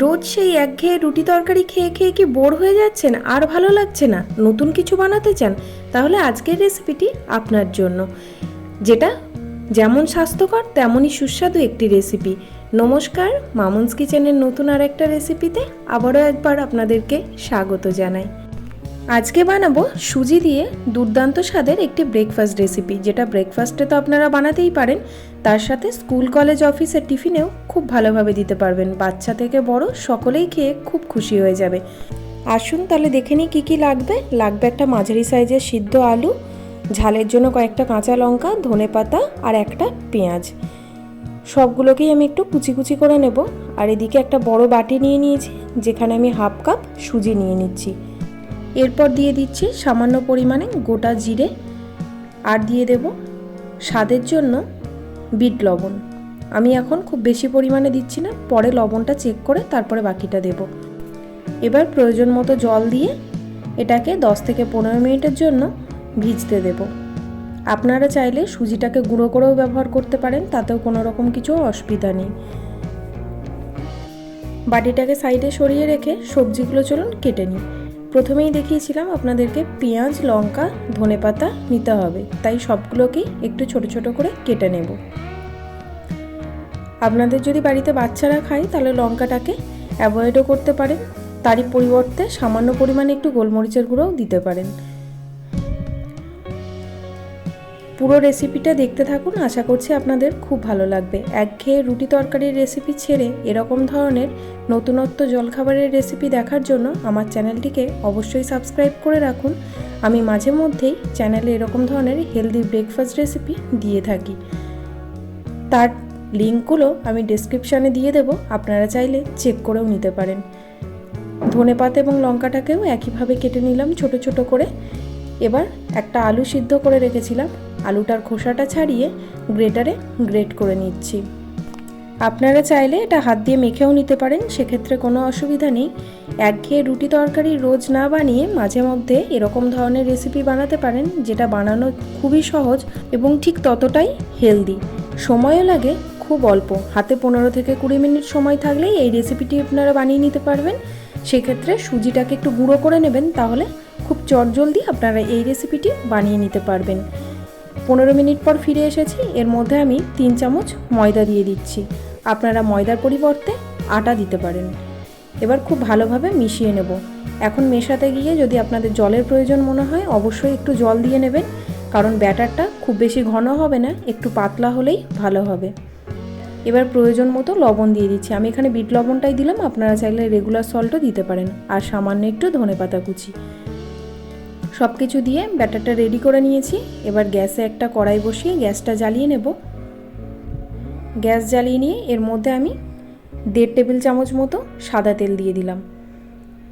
রোজ সেই একঘেয়ে রুটি তরকারি খেয়ে খেয়ে কি বোর হয়ে যাচ্ছেন? আর ভালো লাগছে না। নতুন কিছু বানাতে চান, তাহলে আজকের রেসিপিটি আপনার জন্য। যেটা যেমন স্বাস্থ্যকর, তেমনই সুস্বাদু একটি রেসিপি নমস্কার, মামুন্স কিচেনের নতুন আর একটা রেসিপিতে আবারও একবার আপনাদেরকে স্বাগত জানাই। আজকে বানাবো সুজি দিয়ে দুর্দান্ত স্বাদের একটি ব্রেকফাস্ট রেসিপি যেটা ব্রেকফাস্টে তো আপনারা বানাতেই পারেন। তার সাথে স্কুল কলেজ অফিসের টিফিনেও খুব ভালোভাবে দিতে পারবেন। বাচ্চা থেকে বড় সকলেই খেয়ে খুব খুশি হয়ে যাবে। আসুন তাহলে দেখে নিই কী কী লাগবে। লাগবে একটা মাঝারি সাইজের সিদ্ধ আলু, ঝালের জন্য কয়েকটা কাঁচা লঙ্কা, ধনে পাতা আর একটা পেঁয়াজ। সবগুলোকেই আমি একটু কুচি কুচি করে নেব। আর এদিকে একটা বড় বাটি নিয়ে নিয়েছি, যেখানে আমি হাফ কাপ সুজি নিয়ে নিচ্ছি। এরপর দিয়ে দিচ্ছি সামান্য পরিমাণে গোটা জিরে আর দিয়ে দেব স্বাদের জন্য বিট লবণ। আমি এখন খুব বেশি পরিমাণে দিচ্ছি না, পরে লবণটা চেক করে তারপরে বাকিটা দেব। এবার প্রয়োজন মতো জল দিয়ে এটাকে 10 থেকে পনেরো মিনিটের জন্য ভিজতে দেব। আপনারা চাইলে সুজিটাকে গুঁড়ো করেও ব্যবহার করতে পারেন, তাতেও কোনো রকম কিছু অসুবিধা নেই। বাটিটাকে সাইডে সরিয়ে রেখে সবজিগুলো চলুন কেটে নিই। প্রথমেই দেখিয়েছিলাম আপনাদেরকে পেঁয়াজ, লঙ্কা, ধনে পাতা নিতে হবে। তাই সবগুলোকেই একটু ছোট ছোট করে কেটে নেব। আপনাদের যদি বাড়িতে বাচ্চারা খায়, তাহলে লঙ্কাটাকে অ্যাভয়েডও করতে পারেন। তারই পরিবর্তে সামান্য পরিমাণে একটু গোলমরিচের গুঁড়োও দিতে পারেন। পুরো রেসিপিটা দেখতে থাকুন, আশা করছি আপনাদের খুব ভালো লাগবে। একঘেয়ে রুটি তরকারির রেসিপি ছেড়ে এরকম ধরনের নতুনত্ব জলখাবারের রেসিপি দেখার জন্য আমার চ্যানেলটিকে অবশ্যই সাবস্ক্রাইব করে রাখুন। আমি মাঝে মধ্যেই চ্যানেলে এরকম ধরনের হেলদি ব্রেকফাস্ট রেসিপি দিয়ে থাকি। তার লিঙ্কগুলো আমি ডিসক্রিপশানে দিয়ে দেব, আপনারা চাইলে চেক করেও নিতে পারেন। ধনে পাতা এবং লঙ্কাটাকেও একইভাবে কেটে নিলাম ছোট ছোট করে। এবার একটা আলু সিদ্ধ করে রেখেছিলাম। আলুটার খোসাটা ছাড়িয়ে গ্রেটারে গ্রেট করে নিচ্ছি। আপনারা চাইলে এটা হাত দিয়ে মেখেও নিতে পারেন, সেক্ষেত্রে কোনো অসুবিধা নেই। একঘেয়ে রুটি তরকারি রোজ না বানিয়ে মাঝে মধ্যে এরকম ধরনের রেসিপি বানাতে পারেন, যেটা বানানো খুবই সহজ এবং ঠিক ততটাই হেলদি সময়ও লাগে, খুব অল্প। হাতে পনেরো থেকে কুড়ি মিনিট সময় থাকলেই এই রেসিপিটি আপনারা বানিয়ে নিতে পারবেন। সেক্ষেত্রে সুজিটাকে একটু গুঁড়ো করে নেবেন, তাহলে খুব চটজলদি আপনারা এই রেসিপিটি বানিয়ে নিতে পারবেন। পনেরো মিনিট পর ফিরে এসেছি, এর মধ্যে আমি তিন চামচ ময়দা দিয়ে দিচ্ছি। আপনারা ময়দার পরিবর্তে আটা দিতে পারেন। এবার খুব ভালোভাবে মিশিয়ে নেব। এখন মেশাতে গিয়ে যদি আপনাদের জলের প্রয়োজন মনে হয়, অবশ্যই একটু জল দিয়ে নেবেন, কারণ ব্যাটারটা খুব বেশি ঘন হবে না, একটু পাতলা হলেই ভালো হবে। এবার প্রয়োজন মতো লবণ দিয়ে দিচ্ছি। আমি এখানে বিট লবণটাই দিলাম, আপনারা চাইলে রেগুলার সল্টও দিতে পারেন। আর সামান্য একটু ধনে পাতা কুচি। সব কিছু দিয়ে ব্যাটারটা রেডি করে নিয়েছি। এবার গ্যাসে একটা কড়াই বসিয়ে গ্যাসটা জ্বালিয়ে নেব। গ্যাস জ্বালিয়ে নিয়ে এর মধ্যে আমি দেড় টেবিল চামচ মতো সাদা তেল দিয়ে দিলাম।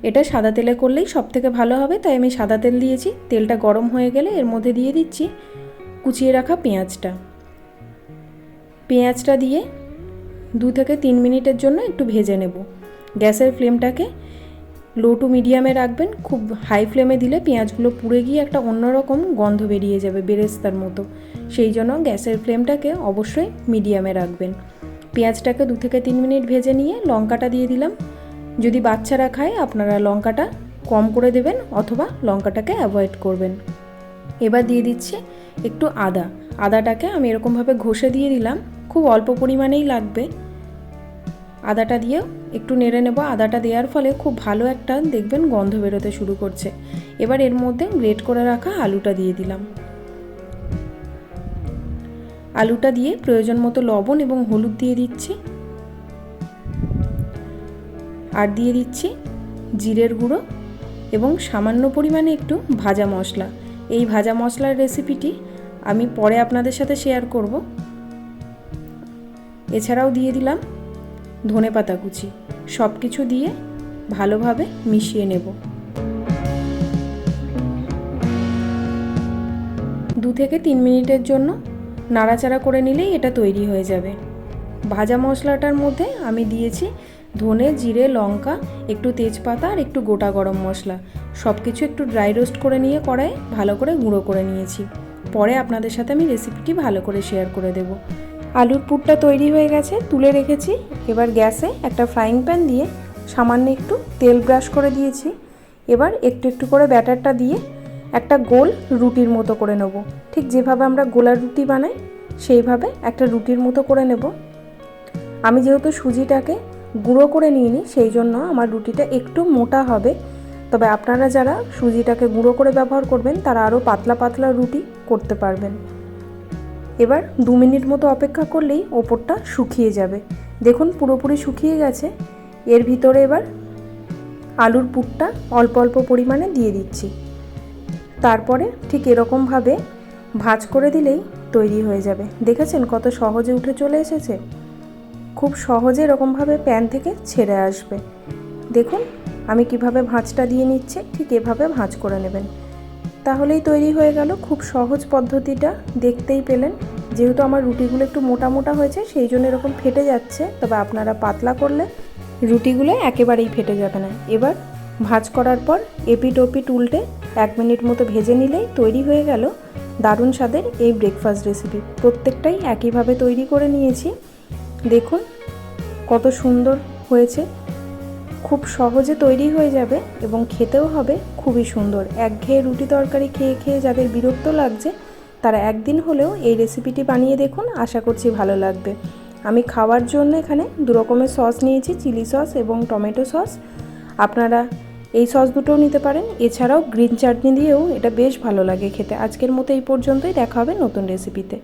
এটা সাদা তেলে করলেই সব থেকে ভালো হবে, তাই আমি সাদা তেল দিয়েছি। তেলটা গরম হয়ে গেলে এর মধ্যে দিয়ে দিচ্ছি কুচিয়ে রাখা পেঁয়াজটা। পেঁয়াজটা দিয়ে দু থেকে তিন মিনিটের জন্য একটু ভেজে নেব। গ্যাসের ফ্লেমটাকে লো টু মিডিয়ামে রাখবেন, খুব হাই ফ্লেমে দিলে পেঁয়াজগুলো পুড়ে গিয়ে একটা অন্যরকম গন্ধ বেরিয়ে যাবে বেরেস্তার মতো। সেই জন্য গ্যাসের ফ্লেমটাকে অবশ্যই মিডিয়ামে রাখবেন। পেঁয়াজটাকে দু থেকে তিন মিনিট ভেজে নিয়ে লঙ্কাটা দিয়ে দিলাম। যদি বাচ্চারা খায়, আপনারা লঙ্কাটা কম করে দেবেন অথবা লঙ্কাটাকে অ্যাভয়েড করবেন। এবার দিয়ে দিচ্ছি একটু আদা। আদাটাকে আমি এরকমভাবে ঘষে দিয়ে দিলাম। খুব অল্প পরিমাণেই লাগবে। আদাটা দিয়েও একটু নেড়ে নেব। আদাটা দেওয়ার ফলে খুব ভালো একটা, দেখবেন, গন্ধ বেরোতে শুরু করছে। এবার এর মধ্যে গ্রেট করে রাখা আলুটা দিয়ে দিলাম। আলুটা দিয়ে প্রয়োজন মতো লবণ এবং হলুদ দিয়ে দিচ্ছি। আর দিয়ে দিচ্ছি জিরের গুঁড়ো এবং সামান্য পরিমাণে একটু ভাজা মশলা। এই ভাজা মশলার রেসিপিটি আমি পরে আপনাদের সাথে শেয়ার করব। এছাড়াও দিয়ে দিলাম ধনে পাতা কুচি। সব কিছু দিয়ে ভালোভাবে মিশিয়ে নেব। দু থেকে তিন মিনিটের জন্য নাড়াচাড়া করে নিলেই এটা তৈরি হয়ে যাবে। ভাজা মশলাটার মধ্যে আমি দিয়েছি ধনে, জিরে, লঙ্কা, একটু তেজপাতা আর একটু গোটা গরম মশলা। সব কিছু একটু ড্রাই রোস্ট করে নিয়ে কড়াই ভালো করে গুঁড়ো করে নিয়েছি। পরে আপনাদের সাথে আমি রেসিপিটি ভালো করে শেয়ার করে দেবো। আলুর পুরটা তৈরি হয়ে গেছে, তুলে রেখেছি। এবার গ্যাসে একটা ফ্রাইং প্যান দিয়ে সামান্য একটু তেল ব্রাশ করে দিয়েছি। এবার একটু একটু করে ব্যাটারটা দিয়ে একটা গোল রুটির মতো করে নেব। ঠিক যেভাবে আমরা গোলা রুটি বানাই, সেইভাবে একটা রুটির মতো করে নেব। আমি যেহেতু সুজিটাকে গুঁড়ো করে নিইনি, সেই জন্য আমার রুটিটা একটু মোটা হবে। তবে আপনারা যারা সুজিটাকে গুঁড়ো করে ব্যবহার করবেন, তারা আরও পাতলা পাতলা রুটি করতে পারবেন। এবার দু মিনিট মতো অপেক্ষা করলেই ওপরটা শুকিয়ে যাবে। দেখুন পুরোপুরি শুকিয়ে গেছে। এর ভিতরে এবার আলুর পুরটা অল্প অল্প পরিমাণে দিয়ে দিচ্ছি। তারপরে ঠিক এরকমভাবে ভাজ করে দিলেই তৈরি হয়ে যাবে। দেখেছেন কত সহজে উঠে চলে এসেছে? খুব সহজে এরকমভাবে প্যান থেকে ছেড়ে আসবে। দেখুন আমি কীভাবে ভাঁজটা দিয়ে নিচ্ছে, ঠিক এভাবে ভাঁজ করে নেবেন। তাহলেই তৈরি হয়ে গেল খুব সহজ পদ্ধতিটা, দেখতেই পেলেন। যেহেতু আমার রুটিগুলো একটু মোটা মোটা হয়েছে, সেই জন্য এরকম ফেটে যাচ্ছে, তবে আপনারা পাতলা করলে রুটিগুলো একেবারেই ফেটে যাবে না। এবার ভাঁজ করার পর এপিট ওপিট উল্টে এক মিনিট মতো ভেজে নিলেই তৈরি হয়ে গেল দারুণ স্বাদের এই ব্রেকফাস্ট রেসিপি প্রত্যেকটাই একইভাবে তৈরি করে নিয়েছি। দেখুন কত সুন্দর হয়েছে। খুব সহজে তৈরি হয়ে যাবে এবং খেতেও হবে খুবই সুন্দর। একঘেয়ে রুটি তরকারি খেয়ে খেয়ে যাদের বিরক্ত লাগছে, তারা একদিন হলেও এই রেসিপিটি বানিয়ে দেখুন, আশা করছি ভালো লাগবে। আমি খাওয়ার জন্য এখানে দু রকমের সস নিয়েছি চিলি সস এবং টমেটো সস আপনারা এই সস দুটোও নিতে পারেন, এছাড়াও গ্রিন চাটনি দিয়েও এটা বেশ ভালো লাগে খেতে। আজকের মতো এই পর্যন্তই, দেখা হবে নতুন রেসিপিতে